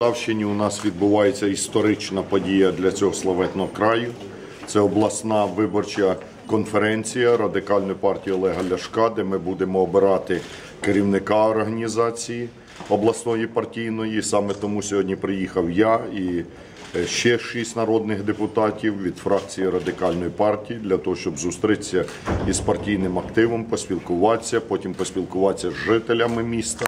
Полтавщині у нас відбувається історична подія для цього славетного краю. Це обласна виборча конференція радикальної партії Олега Ляшка, де ми будемо обирати керівника організації обласної партійної. Саме тому сьогодні приїхав я і е, ще шість народних депутатів від фракції радикальної партії для того, щоб зустрітися із партійним активом, поспілкуватися, потім поспілкуватися з жителями міста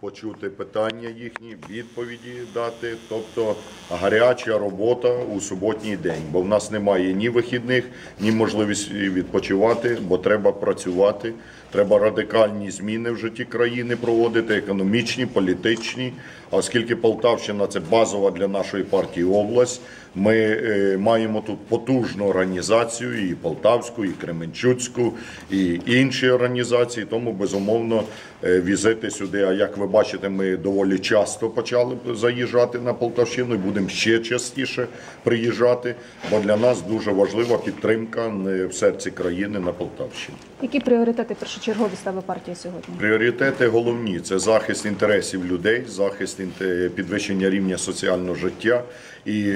почути питання їхні, відповіді дати. Тобто гаряча робота у суботній день, бо в нас немає ні вихідних, ні можливості відпочивати, бо треба працювати. Треба радикальні зміни в житті країни проводити, економічні, політичні. Оскільки Полтавщина це базова для нашої партії область, ми е, маємо тут потужну організацію і Полтавську, і Кременчуцьку, і інші організації. Тому безумовно е, візити сюди. А як ви бачите, ми доволі часто почали заїжджати на Полтавщину і будемо ще частіше приїжджати. Бо для нас дуже важлива підтримка е, в серці країни на Полтавщині. Які пріоритети першочергові ставить партія сьогодні? Пріоритети головні це захист інтересів людей, захист підвищення рівня соціального життя і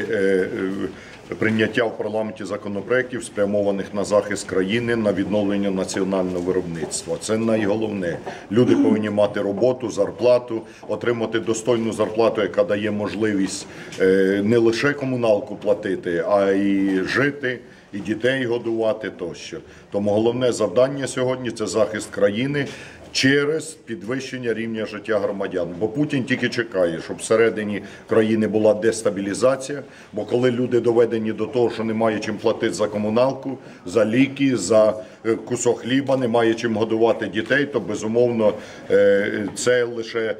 прийняття в парламенті законопроєктів, спрямованих на захист країни, на відновлення національного виробництва. Це найголовне. Люди повинні мати роботу, зарплату, отримати достойну зарплату, яка дає можливість е, не лише комуналку платити, а й жити і дітей годувати тощо. Тому головне завдання сьогодні це захист країни. Через підвищення рівня життя громадян, бо Путін тільки чекає, щоб всередині країни була дестабілізація. Бо коли люди доведені до того, що немає чим платити за комуналку, за ліки, за е, кусок хліба, немає чим годувати дітей, то безумовно е, це лише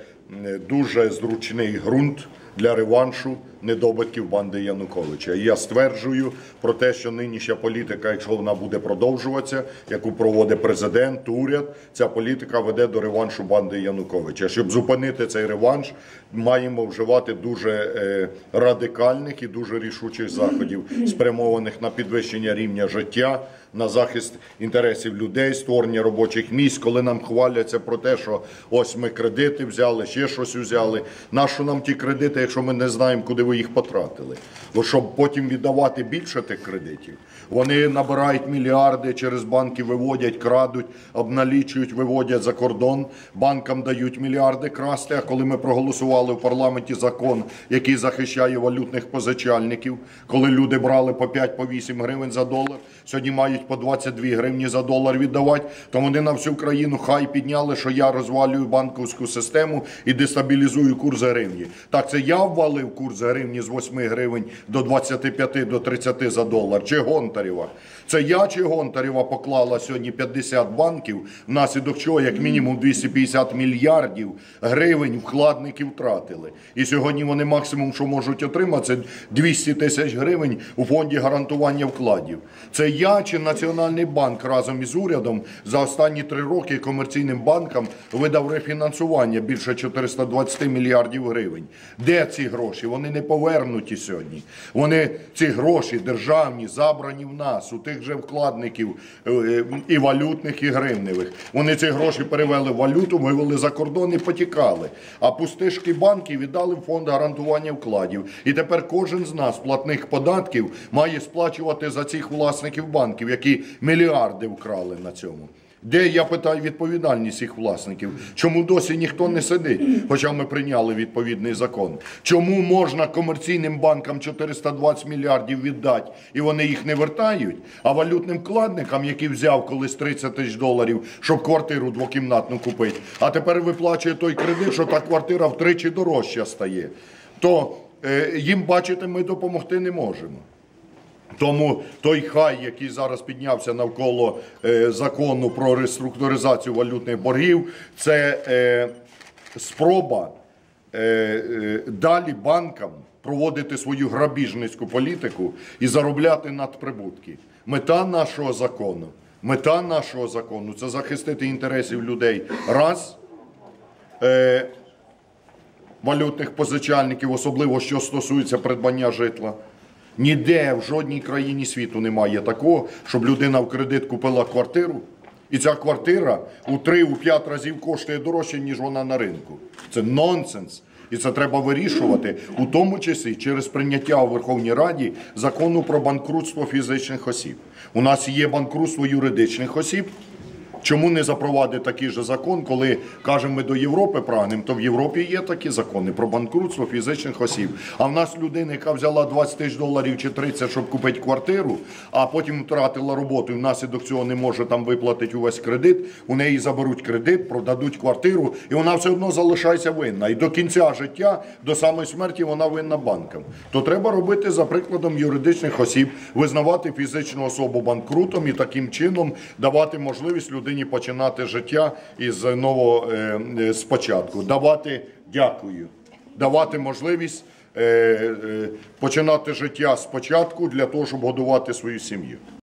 дуже зручний ґрунт для реваншу недобитків банди Януковича. Я стверджую про те, що нинішня політика, якщо вона буде продовжуватися, яку проводить президент, уряд, ця політика веде до реваншу банди Януковича. Щоб зупинити цей реванш, маємо вживати дуже е, радикальних і дуже рішучих заходів, спрямованих на підвищення рівня життя. На захист інтересів людей, створення робочих місць, коли нам хваляться про те, що ось ми кредити взяли, ще щось взяли. Нащо нам ті кредити, якщо ми не знаємо, куди ви їх потратили? Бо щоб потім віддавати більше тих кредитів, вони набирають мільярди через банки, виводять, крадуть, обналічують, виводять за кордон. Банкам дають мільярди красти. А коли ми проголосували в парламенті закон, який захищає валютних позичальників, коли люди брали по 5 по 8 гривень за долар, сьогодні мають по 22 гривні за долар віддавати, то вони на всю країну хай підняли, що я розвалюю банківську систему і дестабілізую курс гривні. Так це я ввалив курс гривні з 8 гривень до 25 до 30 за долар. Чи Гонтарєва? Це я чи Гонтарєва поклала сьогодні 50 банків, внаслідок чого як мінімум 250 мільярдів гривень вкладники втратили. І сьогодні вони максимум, що можуть отримати, це 200 тисяч гривень у фонді гарантування вкладів. Це я чи Національний банк разом із урядом за останні три роки комерційним банкам видав рефінансування більше 420 мільярдів гривень. Де ці гроші? Вони не повернуті сьогодні. Вони ці гроші державні забрані в нас, у тих же вкладників е, е, і валютних, і гривневих. Вони ці гроші перевели в валюту, вивели за кордон і потікали. А пустишки банки віддали в фонд гарантування вкладів. І тепер кожен з нас, платних податків, має сплачувати за цих власників банків, які мільярди вкрали на цьому. Де я питаю відповідальність цих власників? Чому досі ніхто не сидить? Хоча ми прийняли відповідний закон. Чому можна комерційним банкам 420 мільярдів віддати і вони їх не вертають? А валютним вкладникам, які взяв колись 30 тисяч доларів, щоб квартиру двокімнатну купити, а тепер виплачує той кредит, що та квартира втричі дорожча стає, то е, їм бачите, ми допомогти не можемо. Тому той хай, який зараз піднявся навколо е, закону про реструктуризацію валютних боргів, це е, спроба е, далі банкам проводити свою грабіжницьку політику і заробляти надприбутки. Мета нашого закону, мета нашого закону це захистити інтересів людей. Раз. Валютних позичальників, особливо що стосується придбання житла. Ніде в жодній країні світу немає такого, щоб людина в кредит купила квартиру, і ця квартира у 3-5 разів коштує дорожче, ніж вона на ринку. Це нонсенс. І це треба вирішувати, у тому числі через прийняття у Верховній Раді закону про банкрутство фізичних осіб. У нас є банкрутство юридичних осіб. Чому не запровадити такий же закон, коли кажемо, ми до Європи прагнемо, то в Європі є такі закони про банкрутство фізичних осіб. А в нас людина, яка взяла 20 тисяч доларів чи 30, щоб купити квартиру, а потім втратила роботу і внаслідок цього не може там виплатити увесь кредит, у неї заберуть кредит, продадуть квартиру, і вона все одно залишається винна. І до кінця життя, до самої смерті, вона винна банкам. То треба робити за прикладом юридичних осіб, визнавати фізичну особу банкрутом і таким чином давати можливість людині починати життя із нового е, е, спочатку, давати дякую, давати можливість е, починати життя спочатку для того, щоб годувати свою сім'ю.